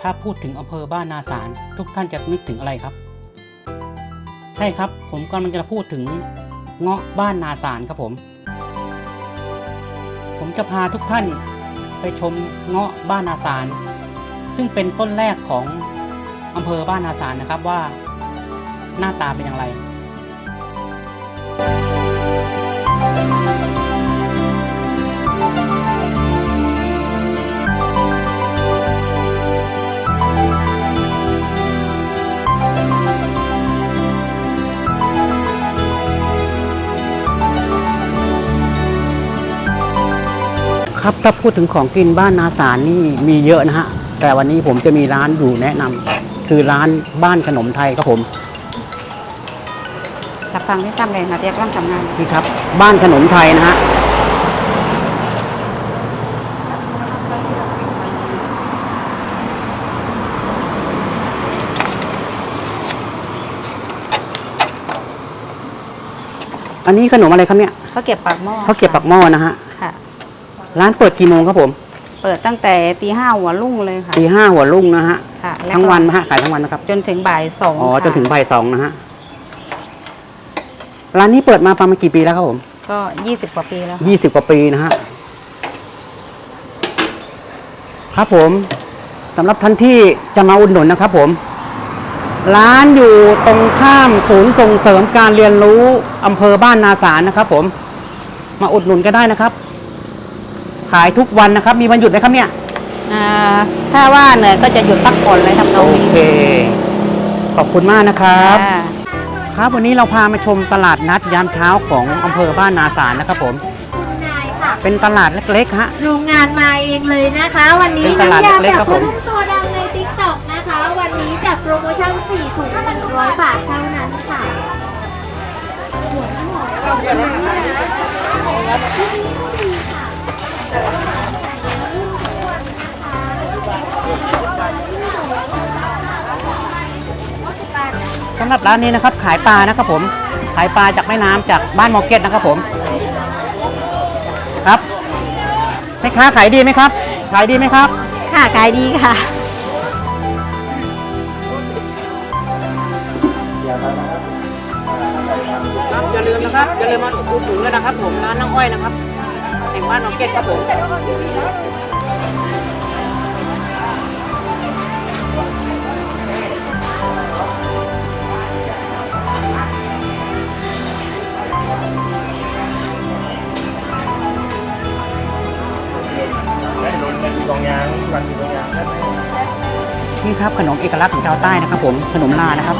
ถ้าพูดถึงอำเภอบ้านนาสารทุกท่านจะนึกถึงอะไรครับ ใช่ครับ ผมกำลังจะพูดถึงเงาะบ้านนาสารครับผม ผมจะพาทุกท่านไปชมเงาะบ้านนาสารซึ่งเป็นต้นแรกของอำเภอบ้านนาสารนะครับว่าหน้าตาเป็นอย่างไร ครับถ้าพูดถึงของกินบ้านนาสารนี่มีเยอะนะฮะ แต่วันนี้ผมจะมีร้านอยู่แนะนำคือร้านบ้านขนมไทยครับผมรับฟังที่ทำเลยค่ะเรียกร่างทำงานนี่ครับ บ้านขนมไทยนะฮะอันนี้ขนมอะไรครับเนี่ยเขาเก็บปากหม้อเขาวเก็บปักหม้อนะฮะค่ะ ร้านเปิดกี่โมงครับผม เปิดตั้งแต่ตีห้าหัวรุ่งเลยค่ะตีห้าหัวรุ่งนะฮะ ค่ะแล้ก็ทั้งวันนะฮะขายทั้งวันนะครับ จนถึงบ่ายสองอ๋อ ค่ะจนถึงบ่ายสองนะฮะ ร้านนี้เปิดมาประมาณกี่ปีแล้วครับผม ก็ยี่สิบกว่าปีแล้วค่ะ ยี่สิบกว่าปีนะฮะ ครับผมสำหรับท่านที่จะมาอุดหนุนนะครับผม ร้านอยู่ตรงข้ามศูนย์ส่งเสริมการเรียนรู้อำเภอบ้านนาสารนะครับผม มาอุดหนุนก็ได้นะครับ ขายทุกวันนะครับ มีวันหยุดไหมครับเนี่ย อ่าถ้าว่าเหนื่อยก็จะหยุดพักผ่อนเลยทำนองโอนี้เค ขอบคุณมากนะครับ ค่ะ ครับวันนี้เราพามาชมตลาดนัดยามเช้าของอำเภอบ้านนาสารนะครับผม คุณนายค่ะ เป็นตลาดเล็กๆฮะ โรงงานมาเองเลยนะคะ วันนี้เป็นตลาดน้ำยาเล็กๆแบครับบผมรุ่งตัวดังในติ๊กต็อกนะคะ วันนี้จัดโปรโมชั่น4ถุง100 บาทเท่านั้นค่ะหัวหอมำหรับร้านนี้นะครับ ขายปลานะครับผม ขายปลาจากแม่น้ำจากบ้านมอร์เก็ตนะครับผม ครับแม่ค้าขายดีไหมครับ ขายดีไหมครับ ค่ะขายดีค่ะครับอย่าลืมนะครับอย่าลืมมาอุดหนุนกันนะครับ ผมร้านน้องอ้อยนะครับแห่งบ้านมอร์เก็ตครับผม นี่ครับขนมเอกลักษณ์ของชาวใต้นะครับผมขนมลานะครับ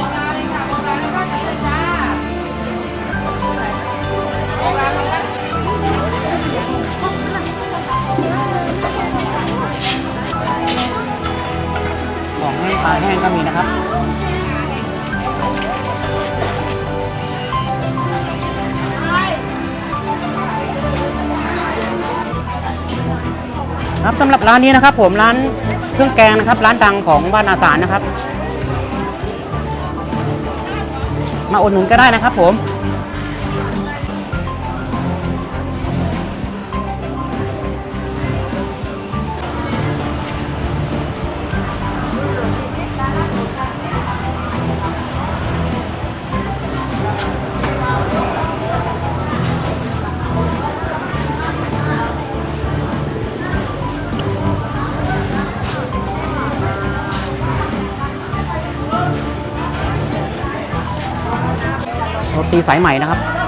ของแห้งปลาแห้งก็มีนะครับครับสำหรับร้านนี้นะครับผมร้าน เครื่องแกงนะครับ ร้านดังของบ้านอาสารนะครับ มาอุดหนุนก็ได้นะครับผม โรตีสายใหม่นะครับ